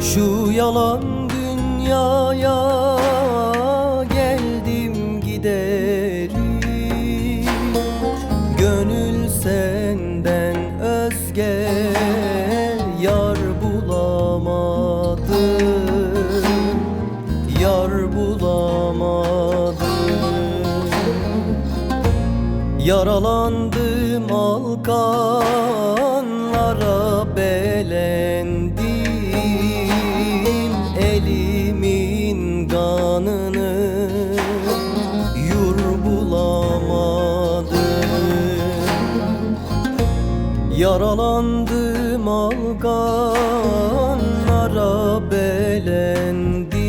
Şu yalan dünyaya geldim giderim. Gönül senden özge yar bulamadım. Yar bulamadım. Yaralandım alkanlara Yaralandım alganlara belendim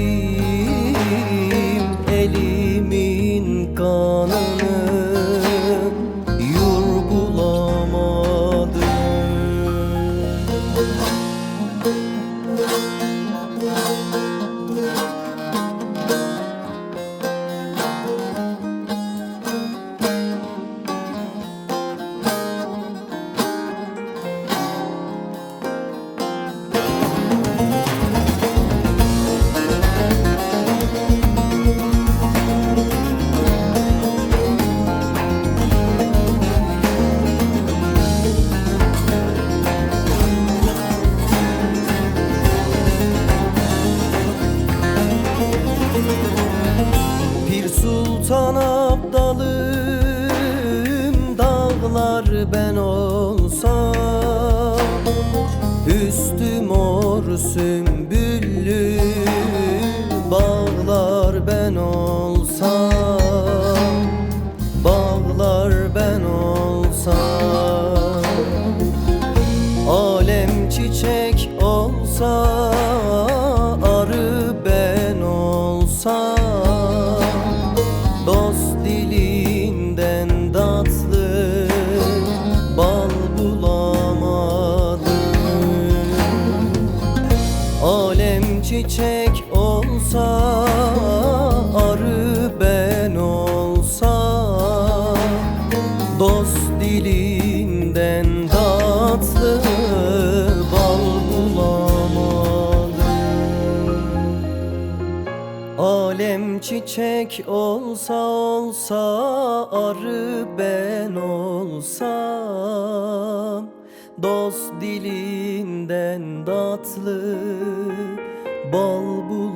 Abdalım dağlar ben olsam. Üstüm mor sümbüllü bağlar ben olsam. Bağlar ben olsam. Alem çiçek olsa çiçek olsa Arı ben olsam Dost dilinden tatlı bal bulamadım. Alem çiçek olsa olsa arı ben olsam. Dost dilinden tatlı bal bul